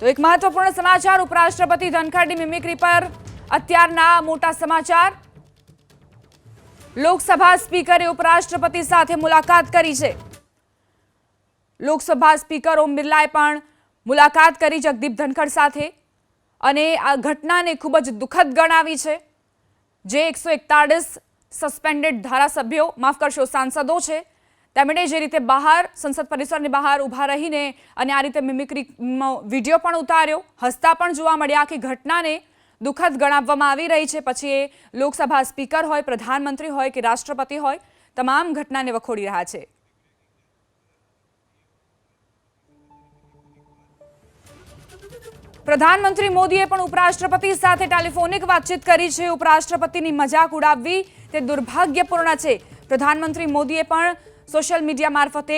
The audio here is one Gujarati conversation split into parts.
તો એક મહત્વપૂર્ણ સમાચાર ઉપરાષ્ટ્રપતિ ધનખડની મિમિક્રી પર અત્યારના મોટા સમાચાર. લોકસભા સ્પીકરે ઉપરાષ્ટ્રપતિ સાથે મુલાકાત કરી છે. લોકસભા સ્પીકર ઓમ બિરલાએ પણ મુલાકાત કરી જગદીપ ધનખડ સાથે અને આ ઘટનાને ખૂબ જ દુઃખદ ગણાવી છે. જે એકસો સસ્પેન્ડેડ ધારાસભ્યો, માફ કરશો, સાંસદો છે. તેમણે જે રીતે બહાર સંસદ પરિસરની બહાર ઊભા રહીને અને આ રીતે મિમિક્રીનો વીડિયો પણ ઉતાર્યો, હસતા પણ જોવા મળ્યા આખી ઘટનાને દુઃખદ ગણાવવામાં આવી રહી છે. પછી એ લોકસભા સ્પીકર હોય, પ્રધાનમંત્રી હોય કે રાષ્ટ્રપતિ હોય, તમામ ઘટનાને વખોડી રહ્યા છે. પ્રધાનમંત્રી મોદીએ પણ ઉપરાષ્ટ્રપતિ સાથે ટેલિફોનિક વાતચીત કરી છે. ઉપરાષ્ટ્રપતિની મજાક ઉડાવવી તે દુર્ભાગ્યપૂર્ણ છે. પ્રધાનમંત્રી મોદીએ પણ સોશિયલ મીડિયા મારફતે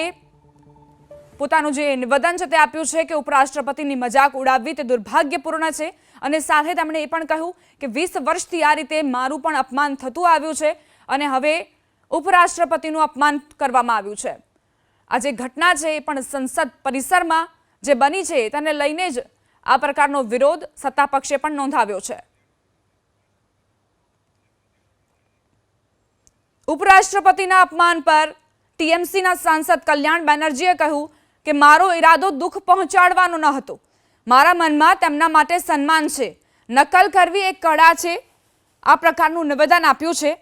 પોતાનું જે નિવેદન છે તે આપ્યું છે કે ઉપરાષ્ટ્રપતિની મજાક ઉડાવવી તે દુર્ભાગ્યપૂર્ણ છે. અને સાથે તેમણે એ પણ કહ્યું કે વીસ વર્ષથી આ રીતે મારું પણ અપમાન થતું આવ્યું છે અને હવે ઉપરાષ્ટ્રપતિનું અપમાન કરવામાં આવ્યું છે. આ જે ઘટના છે એ પણ સંસદ પરિસરમાં જે બની છે તેને લઈને જ આ પ્રકારનો વિરોધ સત્તા પક્ષે પણ નોંધાવ્યો છે. ઉપરાષ્ટ્રપતિના અપમાન પર ટીએમસીના સાંસદ કલ્યાણ બેનર્જીએ કહ્યું કે મારો ઈરાદો દુઃખ પહોંચાડવાનો ન હતો. મારા મનમાં તેમના માટે સન્માન છે. નકલ કરવી એક કળા છે. આ પ્રકારનું નિવેદન આપ્યું છે.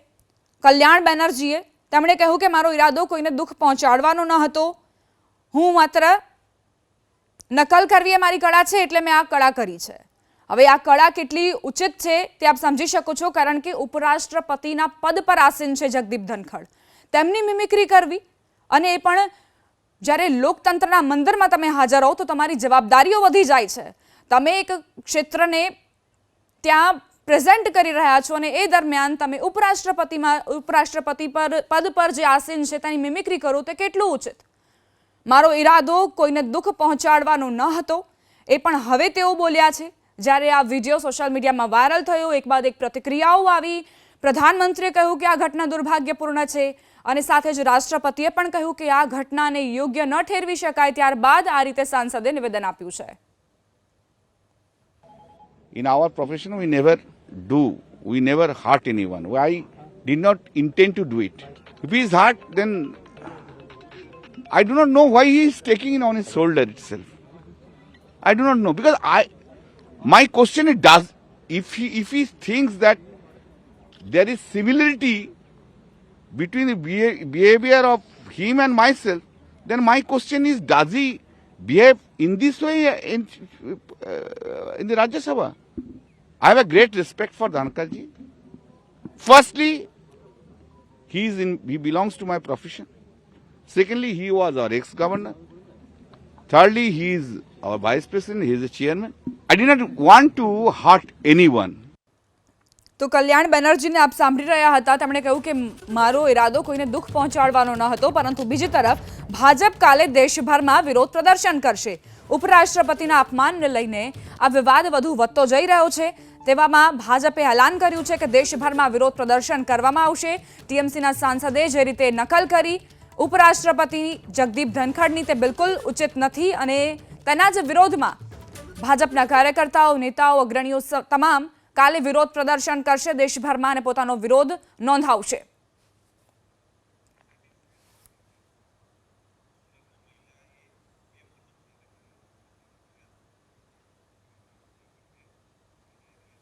કલ્યાણ બેનર્જીએ તેમણે કહ્યું કે મારો ઈરાદો કોઈને દુઃખ પહોંચાડવાનો ન હતો. હું માત્ર નકલ કરવી એ મારી કળા છે એટલે મેં આ કળા કરી છે. હવે આ કળા કેટલી ઉચિત છે તે આપ સમજી શકો છો કારણ કે ઉપરાષ્ટ્રપતિના પદ પર આસીન છે જગદીપ ધનખડ. તેમની મિમિક્રી કરવી અને એ પણ જ્યારે લોકતંત્રના મંદિરમાં તમે હાજર હો તો તમારી જવાબદારીઓ વધી જાય છે. તમે એક ક્ષેત્રને ત્યાં પ્રેઝન્ટ કરી રહ્યા છો અને એ દરમિયાન તમે ઉપરાષ્ટ્રપતિમાં, ઉપરાષ્ટ્રપતિ પર, પદ પર જે આસીન છે તેની મિમિક્રી કરો તે કેટલું ઉચિત? મારો ઈરાદો કોઈને દુઃખ પહોંચાડવાનો ન હતો, એ પણ હવે તેઓ બોલ્યા છે. જ્યારે આ વીડિયો સોશિયલ મીડિયામાં વાયરલ થયો, એક બાદ એક પ્રતિક્રિયાઓ આવી. પ્રધાનમંત્રીએ કહ્યું કે આ ઘટના દુર્ભાગ્યપૂર્ણ છે. અને સાથે જ રાષ્ટ્રપતિએ પણ કહ્યું કે આ ઘટનાને યોગ્ય ન ઠેરવી શકાય ત્યારબાદ આ રીતે સાંસદે નિવેદન આપ્યું છે In our profession, we never do, we never hurt anyone. I did not intend to do it. If he is hurt, then I do not know why he is taking it on his shoulder itself. I do not know because I, my question is, does if he if he thinks that there is similarity between the behavior of him and myself, then my question is, does he behave in this way in uh, in the Rajya Sabha? I have a great respect for Dhankarji. Firstly, he is in he belongs to my profession. Secondly, he was our ex-governor. Thirdly, he is our vice president. He is the chairman. I did not want to hurt anyone. તો કલ્યાણ બેનર્જીને આપ સાંભળી રહ્યા હતા. તેમણે કહ્યું કે મારો ઈરાદો કોઈને દુઃખ પહોંચાડવાનો ન હતો, પરંતુ બીજી તરફ ભાજપ કાલે દેશભરમાં વિરોધ પ્રદર્શન કરશે. ઉપરાષ્ટ્રપતિના અપમાનને લઈને આ વિવાદ વધુ વધતો જઈ રહ્યો છે. તેવામાં ભાજપે એલાન કર્યું છે કે દેશભરમાં વિરોધ પ્રદર્શન કરવામાં આવશે. ટીએમસીના સાંસદે જે રીતે નકલ કરી, ઉપરાષ્ટ્રપતિ જગદીપ ધનખડની તે બિલકુલ ઉચિત નથી અને તેના જ વિરોધમાં ભાજપના કાર્યકર્તાઓ, નેતાઓ, અગ્રણીઓ તમામ કાલે વિરોધ પ્રદર્શન કરશે. દેશભરમાં અને પોતાનો વિરોધ નોંધાવશે.